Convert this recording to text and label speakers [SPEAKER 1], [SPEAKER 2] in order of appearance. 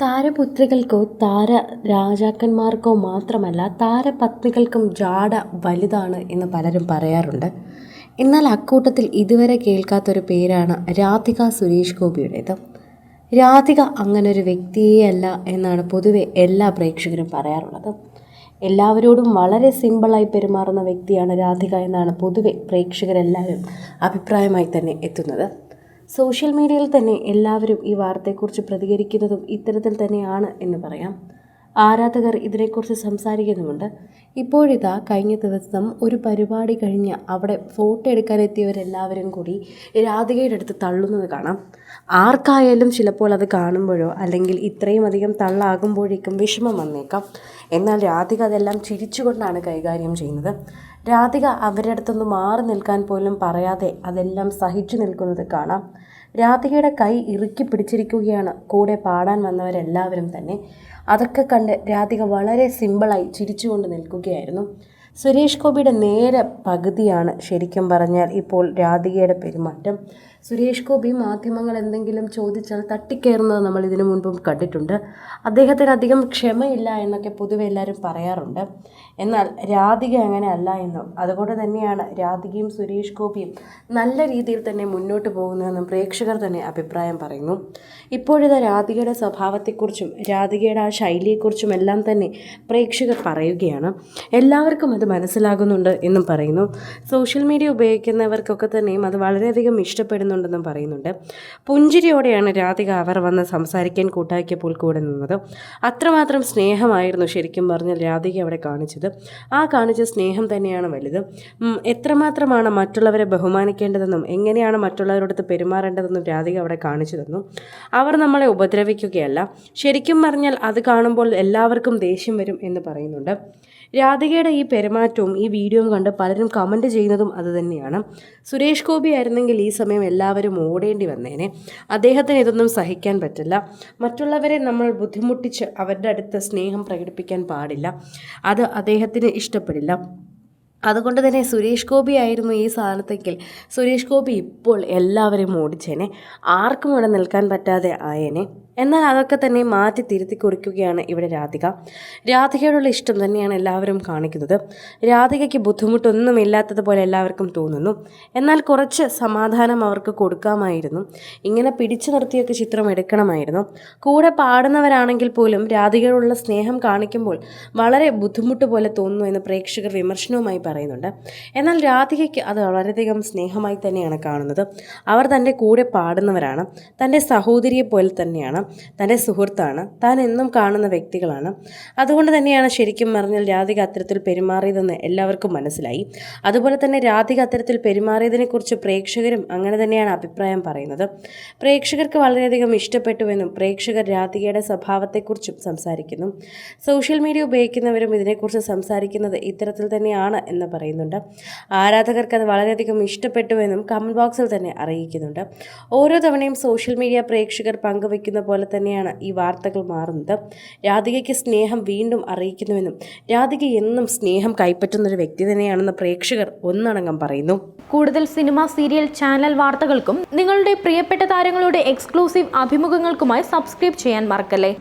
[SPEAKER 1] താരപുത്രികൾക്കോ താര രാജാക്കന്മാർക്കോ മാത്രമല്ല താരപത്നികൾക്കും ജാട വലുതാണ് എന്ന് പലരും പറയാറുണ്ട്. എന്നാൽ അക്കൂട്ടത്തിൽ ഇതുവരെ കേൾക്കാത്തൊരു പേരാണ് രാധിക സുരേഷ് ഗോപിയുടേത്. രാധിക അങ്ങനെ ഒരു അല്ല എന്നാണ് പൊതുവെ എല്ലാ പ്രേക്ഷകരും പറയാറുള്ളത്. എല്ലാവരോടും വളരെ സിമ്പിളായി പെരുമാറുന്ന വ്യക്തിയാണ് രാധിക എന്നാണ് പൊതുവെ പ്രേക്ഷകരെല്ലാവരും അഭിപ്രായമായി തന്നെ എത്തുന്നത്. സോഷ്യൽ മീഡിയയിൽ തന്നെ എല്ലാവരും ഈ വാർത്തയെക്കുറിച്ച് പ്രതികരിക്കുന്നതും ഇത്തരത്തിൽ തന്നെയാണ് എന്ന് പറയാം. ആരാധകർ ഇതിനെക്കുറിച്ച് സംസാരിക്കുന്നുമുണ്ട്. ഇപ്പോഴിതാ കഴിഞ്ഞ ദിവസം ഒരു പരിപാടി കഴിഞ്ഞ് അവിടെ ഫോട്ടോ എടുക്കാനെത്തിയവരെല്ലാവരും കൂടി രാധികയുടെ അടുത്ത് തള്ളുന്നത് കാണാം. ആർക്കായാലും ചിലപ്പോൾ അത് കാണുമ്പോഴോ അല്ലെങ്കിൽ ഇത്രയും അധികം തള്ളാകുമ്പോഴേക്കും വിഷമം വന്നേക്കാം. എന്നാൽ രാധിക അതെല്ലാം ചിരിച്ചുകൊണ്ടാണ് കൈകാര്യം ചെയ്യുന്നത്. രാധിക അവരുടെ അടുത്തൊന്ന് മാറി നിൽക്കാൻ പോലും പറയാതെ അതെല്ലാം സഹിച്ചു നിൽക്കുന്നത് കാണാം. രാധികയുടെ കൈ ഇറുക്കി പിടിച്ചിരിക്കുകയാണ്. കൂടെ പാടാൻ വന്നവരെല്ലാവരും തന്നെ. അതൊക്കെ കണ്ട് രാധിക വളരെ സിമ്പിളായി ചിരിച്ചുകൊണ്ട് നിൽക്കുകയായിരുന്നു. സുരേഷ് ഗോപിയുടെ നേരെ പകുതിയാണ് ശരിക്കും പറഞ്ഞാൽ ഇപ്പോൾ രാധികയുടെ പെരുമാറ്റം. സുരേഷ് ഗോപി മാധ്യമങ്ങൾ എന്തെങ്കിലും ചോദിച്ചാൽ തട്ടിക്കയറുന്നത് നമ്മൾ ഇതിനു മുൻപും കണ്ടിട്ടുണ്ട്. അദ്ദേഹത്തിന് അധികം ക്ഷമയില്ല എന്നൊക്കെ പൊതുവെ എല്ലാവരും പറയാറുണ്ട്. എന്നാൽ രാധിക അങ്ങനെ അല്ല എന്നും. അതുകൊണ്ട് തന്നെയാണ് രാധികയും സുരേഷ് ഗോപിയും നല്ല രീതിയിൽ തന്നെ മുന്നോട്ട് പോകുന്നതെന്നും പ്രേക്ഷകർ തന്നെ അഭിപ്രായം പറയുന്നു. ഇപ്പോഴിത് രാധികയുടെ സ്വഭാവത്തെക്കുറിച്ചും രാധികയുടെ ആ ശൈലിയെക്കുറിച്ചും എല്ലാം തന്നെ പ്രേക്ഷകർ പറയുകയാണ്. എല്ലാവർക്കും അത് മനസ്സിലാകുന്നുണ്ട് എന്നും പറയുന്നു. സോഷ്യൽ മീഡിയ ഉപയോഗിക്കുന്നവർക്കൊക്കെ തന്നെയും അത് വളരെയധികം ഇഷ്ടപ്പെടുന്നുണ്ടെന്നും പറയുന്നുണ്ട്. പുഞ്ചിരിയോടെയാണ് രാധിക അവർ വന്ന് സംസാരിക്കാൻ കൂട്ടാക്കിയപ്പോൾ കൂടെ നിന്നത്. അത്രമാത്രം സ്നേഹമായിരുന്നു ശരിക്കും പറഞ്ഞാൽ രാധിക അവിടെ കാണിച്ചത്. ആ കാണിച്ച സ്നേഹം തന്നെയാണ് വലുത്. എത്രമാത്രമാണ് മറ്റുള്ളവരെ ബഹുമാനിക്കേണ്ടതെന്നും എങ്ങനെയാണ് മറ്റുള്ളവരോടത്ത് പെരുമാറേണ്ടതെന്നും രാധിക അവിടെ കാണിച്ചു തന്നു അവർ നമ്മളെ ഉപദ്രവിക്കുകയല്ല. ശരിക്കും പറഞ്ഞാൽ അത് കാണുമ്പോൾ എല്ലാവർക്കും ദേഷ്യം വരും എന്ന് പറയുന്നുണ്ട്. രാധികയുടെ ഈ പെരുമാറ്റവും ഈ വീഡിയോയും കണ്ട് പലരും കമന്റ് ചെയ്യുന്നതും അതുതന്നെയാണ് സുരേഷ് ഗോപി ആയിരുന്നെങ്കിൽ ഈ സമയം എല്ലാവരും ഓടേണ്ടി വന്നേനെ. അദ്ദേഹത്തിന് ഇതൊന്നും സഹിക്കാൻ പറ്റില്ല. മറ്റുള്ളവരെ നമ്മൾ ബുദ്ധിമുട്ടിച്ച് അവരുടെ അടുത്ത് സ്നേഹം പ്രകടിപ്പിക്കാൻ പാടില്ല. അത് അദ്ദേഹത്തിന് ഇഷ്ടപ്പെടില്ല. അതുകൊണ്ട് തന്നെ സുരേഷ് ഗോപി ആയിരുന്നു ഈ സ്ഥാനത്തെങ്കിൽ സുരേഷ് ഗോപി ഇപ്പോൾ എല്ലാവരെയും ഓടിച്ചേനെ. ആർക്കും ഇവിടെ നിൽക്കാൻ പറ്റാതെ ആയേനെ. എന്നാൽ അതൊക്കെ തന്നെ മാറ്റി തിരുത്തി കുറിക്കുകയാണ് ഇവിടെ രാധിക. രാധികയോടുള്ള ഇഷ്ടം തന്നെയാണ് എല്ലാവരും കാണിക്കുന്നത്. രാധികയ്ക്ക് ബുദ്ധിമുട്ടൊന്നും ഇല്ലാത്തതുപോലെ എല്ലാവർക്കും തോന്നുന്നു. എന്നാൽ കുറച്ച് സമാധാനം അവർക്ക് കൊടുക്കാമായിരുന്നു. ഇങ്ങനെ പിടിച്ചു നിർത്തിയൊക്കെ ചിത്രം എടുക്കണമായിരുന്നു. കൂടെ പാടുന്നവരാണെങ്കിൽ പോലും രാധികയോടുള്ള സ്നേഹം കാണിക്കുമ്പോൾ വളരെ ബുദ്ധിമുട്ട് പോലെ തോന്നുന്നു എന്ന് പ്രേക്ഷകർ വിമർശനവുമായി പറയുന്നുണ്ട്. എന്നാൽ രാധികയ്ക്ക് അത് വളരെയധികം സ്നേഹമായി തന്നെയാണ് കാണുന്നത്. അവർ തന്റെ കൂടെ പാടുന്നവരാണ്. തന്റെ സഹോദരിയെ പോലെ തന്നെയാണ്. തന്റെ സുഹൃത്താണ്. താൻ എന്നും കാണുന്ന വ്യക്തികളാണ്. അതുകൊണ്ട് തന്നെയാണ് ശരിക്കും പറഞ്ഞാൽ രാധിക അത്തരത്തിൽ പെരുമാറിയതെന്ന് എല്ലാവർക്കും മനസ്സിലായി. അതുപോലെ തന്നെ രാധിക അത്തരത്തിൽ പെരുമാറിയതിനെക്കുറിച്ച് പ്രേക്ഷകരും അങ്ങനെ തന്നെയാണ് അഭിപ്രായം പറയുന്നത്. പ്രേക്ഷകർക്ക് വളരെയധികം ഇഷ്ടപ്പെട്ടുവെന്നും പ്രേക്ഷകർ രാധികയുടെ സ്വഭാവത്തെക്കുറിച്ചും സംസാരിക്കുന്നു. സോഷ്യൽ മീഡിയ ഉപയോഗിക്കുന്നവരും ഇതിനെക്കുറിച്ച് സംസാരിക്കുന്നത് ഇത്തരത്തിൽ തന്നെയാണ് എന്ന് പറയുന്നുണ്ട്. ആരാധകർക്ക് അത് വളരെയധികം ഇഷ്ടപ്പെട്ടുവെന്നും കമന്റ് ബോക്സിൽ തന്നെ അറിയിക്കുന്നുണ്ട്. ഓരോ തവണയും സോഷ്യൽ മീഡിയ പ്രേക്ഷകർ പങ്കുവയ്ക്കുന്ന തന്നെയാണ് ഈ വാർത്തകൾ മാറുന്നത്. രാധികയ്ക്ക് സ്നേഹം വീണ്ടും അറിയിക്കുന്നുവെന്നും രാധിക എന്നും സ്നേഹം കൈപ്പറ്റുന്നൊരു വ്യക്തി തന്നെയാണെന്ന് പ്രേക്ഷകർ ഒന്നടങ്കം പറയുന്നു.
[SPEAKER 2] കൂടുതൽ സിനിമ സീരിയൽ ചാനൽ വാർത്തകൾക്കും നിങ്ങളുടെ പ്രിയപ്പെട്ട താരങ്ങളുടെ എക്സ്ക്ലൂസീവ് അഭിമുഖങ്ങൾക്കുമായി സബ്സ്ക്രൈബ് ചെയ്യാൻ മറക്കല്ലേ?